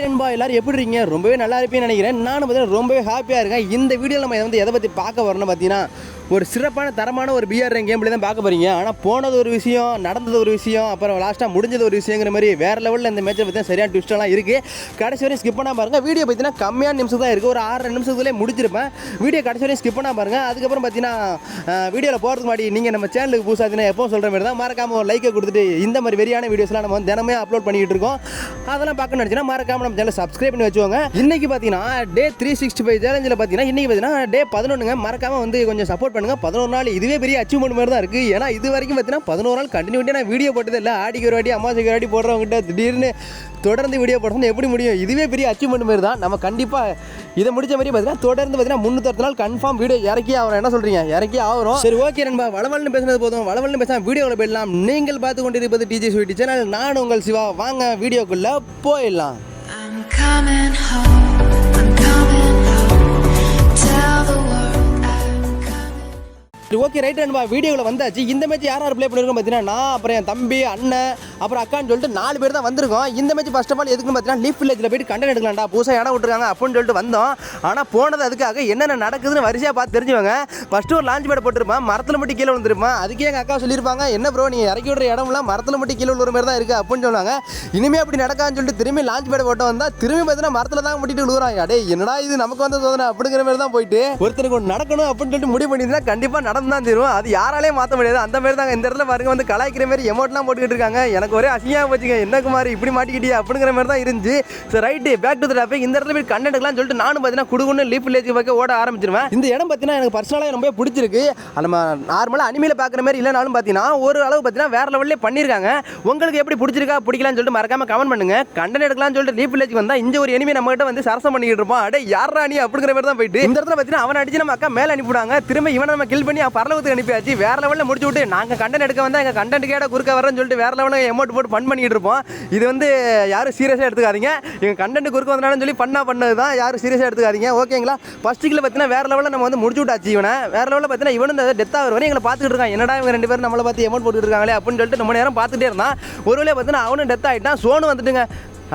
நண்பா எல்லாரும் எப்படி இருக்கீங்க? ரொம்பவே நல்லா இருப்பேன்னு நினைக்கிறேன். நானும் பார்த்தீங்கன்னா ரொம்பவே ஹாப்பியாக இருக்கேன். இந்த வீடியோவில் நம்ம வந்து எதை பற்றி பார்க்க வரணும்னு பார்த்தீங்கன்னா ஒரு சிறப்பான தரமான ஒரு பிஆர் கேம் தான் பார்க்க போறீங்க. ஆனால் போனது ஒரு விஷயம் நடந்தது ஒரு விஷயம் அப்புறம் லாஸ்ட்டாக முடிஞ்சது ஒரு விஷயங்கிற மாதிரி வேற லெவலில் இந்த மேட்சை பற்றி சரியான ட்விஸ்டெல்லாம் இருக்குது கடைசி வரையும் ஸ்கிப் பண்ணால் பாருங்க. வீடியோ பார்த்தீங்கன்னா கம்மியான நிமிஷம் தான் இருக்குது ஒரு ஆறு நிமிஷத்துலேயே முடிச்சிருப்பேன் வீடியோ கடைசி வரையும் ஸ்கிப் பண்ணால் பாருங்க. அதுக்கப்புறம் பார்த்தீங்கன்னா வீடியோவில் போகிறதுக்கு முன்னாடி நீங்கள் நம்ம சேனலுக்கு புதுசாக எப்போ சொல்கிற மாதிரி தான் மறக்காம ஒரு லைக்கை கொடுத்துட்டு இந்த மாதிரி வெறியான வீடியோஸ்லாம் நம்ம வந்து தினமே அப்லோட் பண்ணிக்கிட்டு இருக்கோம். அதெல்லாம் பார்க்க நினச்சினா மறக்காம நம்ம சேனல் சப்ஸ்கிரைப் பண்ணி வச்சுக்கோங்க. இன்னைக்கு பார்த்தீங்கன்னா டே த்ரீ சிக்ஸ்டி ஃபைவ் சேலஞ்சில் பார்த்தீங்கன்னா இன்னைக்கு பார்த்தீங்கன்னா டே பதினொன்றுங்க மறக்காம வந்து கொஞ்சம் சப்போர்ட் பண்ணுங்க. பதினோரு நாள் இதுவே பெரிய அச்சீவ்மெண்ட் மாதிரி தான் இருக்குது ஏன்னா இது வரைக்கும் பார்த்தீங்கன்னா பதினோரு நாள் கண்டினியூட்டியாக நான் வீடியோ போட்டது இல்லை. ஆடிக்கு ஒரு வாட்டி அம்மாசுக்கு ஒரு வாட்டி போடுறவங்ககிட்ட திடீர்னு தொடர்ந்து வீடியோ போடுறது எப்படி முடியும்? இதுவே பெரிய அச்சீவ்மெண்ட் மாதிரி தான். நம்ம கண்டிப்பாக இதை முடிச்ச மாதிரி பார்த்தீங்கன்னா தொடர்ந்து பார்த்தீங்கன்னா முந்நூற்றி நாள் கன்ஃபார்ம் வீடியோ இறக்கி ஆகிறோம் என்ன சொல்கிறீங்க இறக்கி ஆகிறோம் சரி ஓகே நண்பா. வளவல்னு பேசுனது போதும். வளவல்னு பேசாம வீடியோவில் போயிடலாம். நீங்கள் பார்த்து கொண்டிருப்பது டிஜே ஸ்வீட்டி சேனல். நான் உங்கள் சிவா. வாங்க வீடியோக்குள்ளே போயிடலாம். I'm coming home. Okay right and வீடியோவில் வந்தாச்சு. இந்த மேட்ச் யார் யார் ப்ளே பண்ணியிருக்கோம் பார்த்தீங்கன்னா நான் அப்புறம் என் தம்பி அண்ணன் அப்புறம் அக்கான்னு சொல்லிட்டு நாலு பேர் தான் வந்திருக்கோம். இந்த மேட்ச் ஃபஸ்ட் ஆஃப் ஆல் எதுக்குன்னு பார்த்தீங்கன்னா லீஃப் வில்லேஜில் போயிட்டு கண்டென்ட் எடுக்கலாம்டா. புதுசாக இடம் விட்டுருக்காங்க அப்படின்னு சொல்லிட்டு வந்தோம். ஆனால் போனது அதுக்காக என்னென்ன நடக்குதுன்னு வரிசையாக பார்த்து தெரிஞ்சுவாங்க. ஃபஸ்ட்டு ஒரு லான்ச் பேட் போட்டிருப்பான். மரத்தில் மட்டும் கீழே விழுந்திருப்பான். அதுக்கே எங்கள் அக்கா சொல்லியிருப்பாங்க என்ன ப்ரோ நீங்கள் இறக்கி விடுற இடம்லாம் மரத்தில் மட்டும் கீழே விழுற மாதிரி தான் இருக்குது அப்படின்னு சொன்னாங்க இனிமே அப்படி நடக்காதுன்னு சொல்லிட்டு திரும்பி லான்ச் பேட் போட்டோம் வந்தால் திரும்பி பார்த்தீங்கன்னா மரத்தில் தான் முட்டிட்டு விழுகுறாங்க. அடே என்னடா இது? நமக்கு வந்த சோதனை? அப்படிங்கிற மாதிரி தான் போயிட்டு ஒருத்தருக்கு நடக்கணும் அப்படின்னு சொல்லிட்டு முடிவு பண்ணியிருந்தா கண்டிப்பாக நடந்தான் தான் அது யாராலே மாற்ற முடியாது. அந்த மாதிரி தாங்க. இந்த இடத்துல பாருங்க வந்து கலாய்க்கிற மாதிரி எமௌண்ட்லாம் போட்டுக்கிட்டு இருக்காங்க. எனக்கு ஒரே அசிங்கமாக போச்சுங்க. என்ன குமார் இப்படி மாட்டிக்கிட்டியா அப்படிங்கிற மாதிரி தான் இருந்துச்சு. So right back to topic இந்த இடத்துல போய் கண்டென்ட்லாம் சொல்லிட்டு நானும் பார்த்தீங்கன்னா குடுகுன்னு லீஃப் வில்லேஜ் பக்கம் ஓட ஆரம்பிச்சிருவேன். இந்த இடம் பார்த்தீங்கன்னா எனக்கு பர்சனலாக ரொம்ப பிடிச்சிருக்கு. நம்ம நார்மலாக அனிமையில் பார்க்குற மாதிரி இல்லைனாலும் பார்த்தீங்கன்னா ஒரு அளவு பார்த்தீங்கன்னா வேற லெவல்லே பண்ணியிருக்காங்க உங்களுக்கு எப்படி பிடிச்சிருக்கா பிடிக்கலாம்னு சொல்லிட்டு மறக்காம கமெண்ட் பண்ணுங்க. கண்டென்ட் எடுக்கலாம்னு சொல்லிட்டு லீப் வில்லேஜ் வந்தா இந்த ஒரு எனிமே நம்ம கிட்ட வந்து சரசம் பண்ணிக்கிட்டு இருப்போம் அடே யாரா நீ அப்படிங்கிற மாதிரி தான் போயிட்டு. இந்த இடத்துல பார்த்தீங்கன்னா அவன் அடிச்சு நம்ம அக்கா மேலே அனுப்பிவிடாங்க திரும்ப இவனை நம்ம கில் பண்ணி அவன் லெவலுக்கு அனுப்பியாச்சு. வேற லெவலில் முடிச்சு விட்டு நாங்கள் கண்டென்ட் எடுக்க வந்தால் எங்கள் கண்டென்ட் கேட குறுக்க வரேன்னு சொல்லிட்டு வேற லெவலில் அமௌண்ட் போட்டு ஃபன் பண்ணிட்டு இருப்போம். இது வந்து யாரும் சீரியஸாக எடுத்துக்காதீங்க. எங்கள் கண்டென்ட் குறுக்க வந்தாலும் சொல்லி பண்ணா பண்ணது தான் யாரும் சீரியஸாக எடுத்துக்காதீங்க. ஓகேங்களா ஃபர்ஸ்ட் கில் பார்த்தீங்கன்னா வேற லெவலில் நம்ம வந்து முடிச்சு விட்டாச்சு இவனை. வேற லெவலில் பார்த்தீங்கன்னா இவனு டெத் ஆகிற வரை எங்களை பார்த்துட்டு இருக்கான். என்னடா இவங்க ரெண்டு பேரும் நம்மளை பார்த்து அமௌண்ட் போட்டுட்டு இருக்காங்களே அப்படின்னு சொல்லிட்டு நம்ம நேரம் பார்த்துட்டே இருந்தான். ஒரு வேளையை பார்த்தீங்கன்னா அவனும் டெத் ஆகிட்டான் சோனு வந்துட்டுங்க.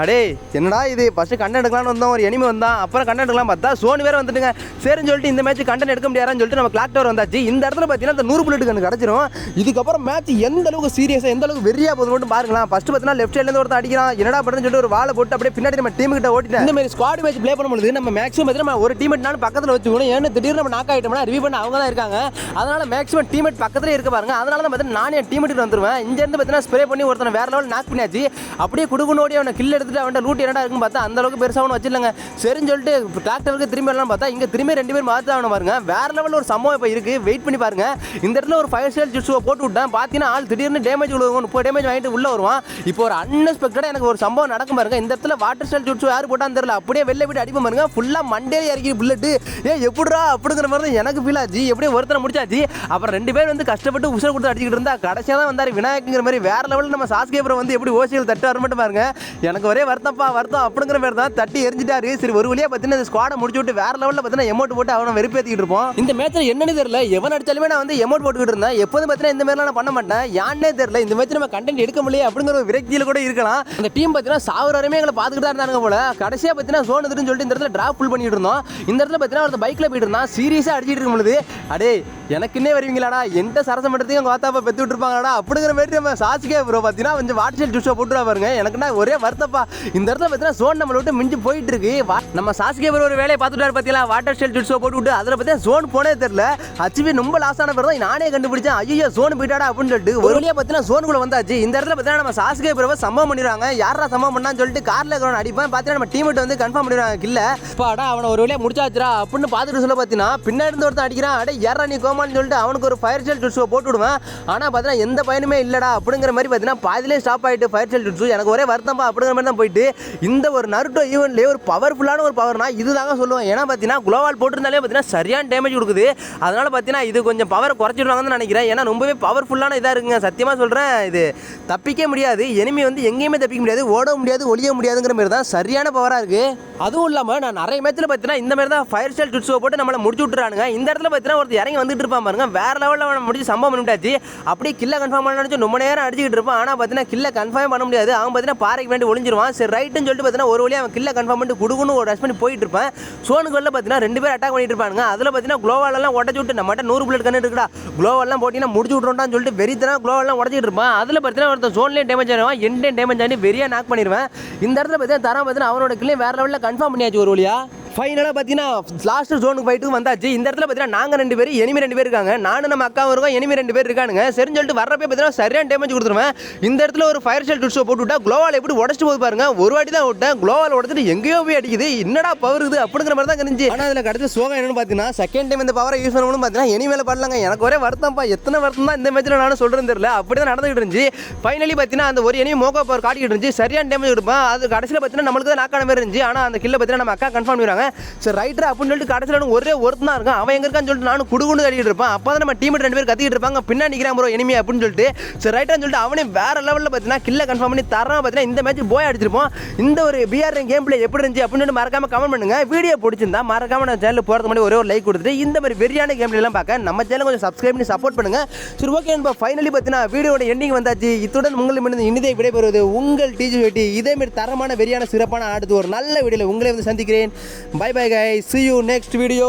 அடே என்னடா இது? ஃபஸ்ட்டு கண்டென்ட் எடுக்கலாம்னு வந்தோம். ஒரு எனிமே வந்தான். அப்புறம் கண்டென்ட் எடுக்கலாம் பார்த்தா சோனி வேறு வந்துட்டுங்க. சரின்னு சொல்லிட்டு இந்த மேட்ச் கண்டென்ட் எடுக்க முடியாதுன்னு சொல்லிட்டு நம்ம கிளாக் டவர் வந்தாச்சு. இந்த இடத்துல பார்த்தீங்கன்னா இந்த நூறு புல்லட் கண்ணு கிடச்சிரும். இதுக்கப்புறம் மேட்ச் எந்த அளவுக்கு சீரியஸாக எந்த அளவுக்கு வெறியா போகுது மட்டும் பாருங்களேன் ஃபஸ்ட்டு பார்த்தீங்கன்னா லெஃப்ட் சைட்லேருந்து ஒருத்தன் அடிக்கிறான். என்னடா பண்ணுன்னு சொல்லிட்டு ஒரு வாழை போட்டு அப்படியே பின்னாடி நம்ம டீம் கிட்ட ஓட்டிட்டு இந்த மாதிரி ஸ்குவாட் மேட்ச் ப்ளே பண்ணும்போது நம்ம மேக்ஸிமம் பார்த்தீங்கன்னா நம்ம ஒரு டீமேட்னாலும் பக்கத்தில் வச்சுக்கணும். ஏன்னு திடீர்னு நம்ம நாக் ஆகிட்டோம்னா ரிவ்யூ பண்ண அவங்க தான் இருக்காங்க. அதனால மேக்ஸிமம் டீமெட் பக்கத்திலே இருக்க பாருங்க. அதனால தான் பார்த்தீங்கன்னா நானே என் டீமெட்டு வந்துருவேன். இங்கேருந்து பார்த்தீங்கன்னா ஸ்ப்ரே பண்ணி ஒருத்தனை வேற லெவல் நாக் பண்ணியாச்சு. அப்படியே குடுகுன்னு ஓடி அவனை கில் எடுத்துட்டு அவன் லூட் என்னடா இருக்குன்னு பார்த்தா அந்த அளவுக்கு பெருசாக ஒன்று வச்சிடலங்க. சரின்னு சொல்லிட்டு டிராக்டருக்கு திரும்பி வரலாம்னு பார்த்தா இங்க திரும்பி ரெண்டு பேர் மாற்றி ஆகணும் பாருங்க. வேற லெவலில் ஒரு சம்பவம் இப்போ இருக்குது வெயிட் பண்ணி பாருங்க. இந்த இடத்துல ஒரு ஃபயர் ஸ்டைல் ஜுட்ஸுவை போட்டு விட்டேன். பார்த்தீங்கன்னா ஆள் திடீர்னு டேமேஜ் விழுவும் முப்பது டேமேஜ் வாங்கிட்டு உள்ள வருவான். இப்போ ஒரு அன்எக்ஸ்பெக்டடாக எனக்கு ஒரு சம்பவம் நடக்கும் பாருங்க. இந்த இடத்துல வாட்டர் ஸ்டைல் ஜுட்ஸு யார் போட்டான்னு தெரியல. அப்படியே வெளில விட்டு அடிப்போம் பாருங்க. ஃபுல்லாக மண்டேல இறக்கி புல்லட்டு ஏ எப்படிடா அப்படிங்கிற மாதிரி தான் எனக்கு ஃபீல் ஆச்சு. எப்படியும் ஒருத்தனை முடிச்சாச்சு. அப்புறம் ரெண்டு பேர் வந்து கஷ்டப்பட்டு உசுர கொடுத்து அடிச்சுக்கிட்டு இருந்தா கடைசியாக தான் வந்தார் விநாயகங்கிற மாதிரி வேற லெவலில் நம்ம சாஸ்கேபுரம் வந்து எப்படி ஓசியில் தட்டு வர மட்டும் பாருங்க. எனக்கு ஒரே வருத்தப்பா வருத்தம். அப்படிங்கிற பேர் தான் தட்டி எரிஞ்சிட்டாரு. சரி ஒரு வழியாக பார்த்தீங்கன்னா இந்த ஸ்குவாடை முடிச்சு விட்டு வேற லெவலில் பார்த்தீங்கன்னா எமௌண்ட் போட்டு அவனை வெறுப்பேற்றிட்டு இருப்போம். இந்த மேட்ச்சில் என்னன்னு தெரியல. எவன் அடிச்சாலுமே நான் வந்து எமௌண்ட் போட்டுக்கிட்டு இருந்தேன். எப்போதும் பார்த்தீங்கன்னா இந்த மாதிரிலாம் நான் பண்ண மாட்டேன். யானே தெரியல. இந்த மேட்ச் நம்ம கண்டென்ட் எடுக்க முடியல அப்படிங்கிற ஒரு விரக்தியில் கூட இருக்கலாம். அந்த டீம் பார்த்தீங்கன்னா சாவர வரையுமே எங்களை பார்த்துக்கிட்டு தான் இருந்தாங்க போல. கடைசியாக பார்த்தீங்கன்னா சோன் வந்துட்டுன்னு சொல்லிட்டு இந்த இடத்துல டிராப் ஃபுல் பண்ணிட்டு இருந்தோம். இந்த இடத்துல பார்த்தீங்கன்னா ஒருத்த பைக்கில் போயிட்டு இருந்தான். சீரியஸாக அடிச்சிட்டு இருக்கும் பொழுது அடே எனக்குன்னே வருவீங்களாடா? எந்த சரசம் பண்ணுறதுக்கு உங்கள் வாத்தாப்பா பெற்று விட்டுருப்பாங்களாடா? அப்படிங்கிற மாதிரி நம்ம சாட்சிக்கே ப்ரோ பார்த்தீங்கன்னா கொஞ்சம் வாட்ஸ்அப் ஜூஸை போட்டுருவா பாருங்க. எனக்குன்னா ஒரே வருத்தப்பா இந்த இடத்துல பார்த்தீங்கன்னா சோன் நம்மளை விட்டு மிஞ்சி போயிட்டு இருக்கு வா- நம்ம சாஸ்கே ஒரு வேலையை பார்த்துட்டாரு பார்த்தீங்களா வாட்டர் ஸ்டைல் ஜுட்ஸோ போட்டு விட்டு அதில் பார்த்தீங்கன்னா சோன் போனே தெரியல. அச்சுவி ரொம்ப லாஸ் ஆன பிறகு தான் நானே கண்டுபிடிச்சேன் ஐயோ சோன் போயிட்டாடா அப்படின்னு சொல்லிட்டு ஒரு வழியாக பார்த்தீங்கன்னா சோனுக்குள்ள வந்தாச்சு. இந்த இடத்துல பார்த்தீங்கன்னா நம்ம சாஸ்கே ப்ரோவை சம்பவம் பண்ணிடுறாங்க. யாரா சம்பவம் பண்ணான்னு சொல்லிட்டு காரில் இருக்கிறவன் அடிப்பேன். பார்த்தீங்கன்னா நம்ம டீம் வந்து கன்ஃபார்ம் பண்ணிடுறாங்க இல்லை பாடா அவனை ஒரு வழியாக முடிச்சாச்சுரா அப்படின்னு பார்த்துட்டு சொல்ல பார்த்தீங்கன்னா பின்னாடி இருந்து ஒருத்தன் அடிக்கிறான். அடே யாரா நீ கோமான்னு சொல்லிட்டு அவனுக்கு ஒரு ஃபயர் ஷெல் ஜுட்ஸோ போட்டு விடுவேன். ஆனால் பார்த்தீங்கன்னா எந்த பயனுமே இல்லடா அப்படிங்கிற மாதிரி பார்த்தீங்கன்னா பாதிலே ஸ்டாப் ஆகிட்டு ஃபயர் ஷெல் ஜுட்ஸு எனக்கு ஒரே வருத்தம்பா அப்படிங்கிற மாதிரி தான் போயிட்டு இந்த ஒரு நருட்டோ ஈவெண்ட்லேயே ஒரு பவர்ஃபுல்லான ஒரு பவர்னா இதுதாங்க சொல்லுவேன். ஏன்னா பார்த்தீங்கன்னா குளோவால் போட்டிருந்தாலே பார்த்தீங்கன்னா சரியான டேமேஜ் கொடுக்குது. அதனால பார்த்தீங்கன்னா இது கொஞ்சம் பவர் குறைச்சிடுவாங்கன்னு நினைக்கிறேன். ஏன்னா ரொம்பவே பவர்ஃபுல்லான இதாக இருக்குங்க. சத்தியமாக சொல்கிறேன் இது தப்பிக்க முடியாது. எனிமி வந்து எங்கேயுமே தப்பிக்க முடியாது. ஓட முடியாது ஒளிய முடியாதுங்கிற மாதிரி தான் சரியான பவராக இருக்குது அதுவும் இல்லாமல் நான் நிறைய மேட்ச்சில் பார்த்தீங்கன்னா இந்த மாதிரி தான் ஃபயர் ஸ்டைல் ஜுட்ஸுவை போட்டு நம்மளை முடிச்சு விட்டுறானுங்க. இந்த இடத்துல பார்த்தீங்கன்னா ஒருத்தர் இறங்கி வந்துட்டு இருப்பான் பாருங்க. வேற லெவலில் அவனை முடிச்சு சம்பவம் பண்ணிட்டாச்சு. அப்படியே கில்லை கன்ஃபார்ம் பண்ண நினச்சி ரொம்ப நேரம் அடிச்சுக்கிட்டு இருப்பான். ஆனால் பார்த்தீங்கன்னா கில்லை கன்ஃபார்ம் பண்ண முடியாது. அவன் பார்த்தீங்கன்னா பாறைக்கு வேண்டி ஒளிஞ்சிருவான். வந்துருவான் சரி ரைட்டுன்னு சொல்லிட்டு பார்த்தீங்கன்னா ஒரு வழியாக அவன் கில்ல கன்ஃபார்ம் பண்ணிட்டு கொடுக்கணும் ஒரு ரஷ் பண்ணி போயிட்டு இருப்பேன். சோனுக்கு வெளில பார்த்தீங்கன்னா ரெண்டு பேர் அட்டாக் பண்ணிட்டு இருப்பானுங்க. அதில் பார்த்தீங்கன்னா குளோவாலெல்லாம் உடச்சு விட்டு நம்மகிட்ட நூறு புல்லட் கண்ணு இருக்குடா. குளோவெல்லாம் போட்டிங்கன்னா முடிச்சு விட்றோம்டான்னு சொல்லிட்டு வெறித்தனா குளோவெல்லாம் உடச்சிட்டு இருப்பான். அதில் பார்த்தீங்கன்னா ஒருத்தன் சோன்லேயும் டேமேஜ் ஆடுவான் எண்டையும் டேமேஜ் ஆகி வெறியாக நாக் பண்ணிடுவேன் இந்த இடத்துல பார்த்தீங்கன்னா தரம் பார்த்தீங்கன்னா அவனோட கிளியும் வேறு லெவலில் கன்ஃபார்ம் பண்ணியாச்சு ஒரு வழியா. ஃபைனலாக பார்த்தீங்கன்னா லாஸ்ட் ஜோனுக்கு ஃபைட்டுக்கு வந்தாச்சு. இந்த இடத்துல பார்த்தீங்கன்னா நாங்கள் ரெண்டு பேர் எனிமி ரெண்டு பேர் இருக்காங்க. நானும் நம்ம அக்காவும் இருக்கோம். எனிமி ரெண்டு பேர் இருக்கானுங்க. சரின்னு சொல்லிட்டு வரப்போ பார்த்தீங்கன்னா சரியான டேமேஜ் கொடுத்துருவேன். இந்த இடத்துல ஒரு ஃபயர் ஷெல் டுட்ஸோ போட்டு விட்டா குளோவால் எப்படி உடச்சிட்டு போய் பாருங்க. ஒரு வாட்டி தான் விட்டேன். குளோவால் உடச்சிட்டு எங்கேயோ போய் அடிக்குது. என்னடா பவர் இது அப்படிங்கிற மாதிரி தான் இருந்துச்சு. ஆனால் அதில் கிடைச்ச சோகம் என்னன்னு பார்த்தீங்கன்னா செகண்ட் டைம் இந்த பவரை யூஸ் பண்ணணும் பார்த்தீங்கன்னா எனி மேலே பாடலாங்க எனக்கு ஒரே வருத்தம்ப்பா. எத்தனை வருத்தம் தான் இந்த மேட்ச்சில் நானும் சொல்கிறேன் தெரியல. அப்படி தான் நடந்துகிட்டு இருந்துச்சு. ஃபைனலி பார்த்தீங்கன்னா அந்த ஒரு எனிமி மோகோ பவர் காட்டிக்கிட்டு இருந்துச்சு. சரியான டேமேஜ் கொடுப்பேன். அது கடைசியில் பார்த்தீங்கன்னா நம்மளுக்கு தான் நாக்கான மாதிரி இருந்துச்சு. ஆனால் அந்த கில்ல பார்த்தீங்கன்னா நம்ம அக்கா கன்ஃபார்ம் பண்ணிடுவாங்க. சரி ரைட்டர் அப்படின்னு சொல்லிட்டு கடைசியில் ஒரே ஒருத்தன் தான் இருக்கான். அவன் எங்க இருக்கான்னு சொல்லிட்டு நானும் குடுகுண்டு கட்டிட்டு இருப்பான். அப்போ தான் நம்ம டீம் ரெண்டு பேர் கத்திக்கிட்டு இருப்பாங்க. பின்னாடி நிற்கிறான் ப்ரோ எனிமி அப்படின்னு சொல்லிட்டு. சரி ரைட்டர்னு சொல்லிட்டு அவனே வேற லெவலில் பார்த்தீங்கன்னா கில்ல கன்ஃபார்ம் பண்ணி தரம் பார்த்தீங்கன்னா இந்த மேட்ச் போய் அடிச்சிருப்போம் இந்த ஒரு பிஆர் கேம் பிளே எப்படி இருந்துச்சு அப்படின்னு சொல்லிட்டு மறக்காம கமெண்ட் பண்ணுங்க. வீடியோ பிடிச்சிருந்தா மறக்காம நம்ம சேனல் போகிறதுக்கு முன்னாடி ஒரே ஒரு லைக் கொடுத்துட்டு இந்த மாதிரி வெறியான கேம் பிளேலாம் பார்க்க நம்ம சேனல் கொஞ்சம் சப்ஸ்கிரைப் பண்ணி சப்போர்ட் பண்ணுங்க. சரி ஓகே இப்போ ஃபைனலி பார்த்தீங்கன்னா வீடியோட எண்டிங் வந்தாச்சு. இத்துடன் உங்களிடம் இனிதை விடைபெறுவது உங்கள் டிஜி வெட்டி இதே மாதிரி தரமான வெறியான சிறப்பான ஆடுத்து ஒரு நல்ல வீடியோவில் உங்களை வந்து சந்திக்கிறேன். Bye bye guy see you next video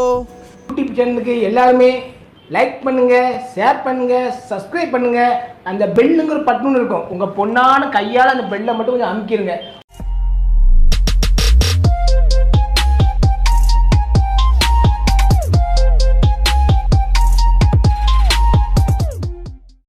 YouTube சேனலுக்கு எல்லாருமே லைக் பண்ணுங்க ஷேர் பண்ணுங்க சப்ஸ்கிரைப் பண்ணுங்க. அந்த பெல்லுங்கிற பட்டன் இருக்கும். உங்க பொண்ணான கையால் அந்த பெல்லை மட்டும் கொஞ்சம் அமுக்கிடுங்க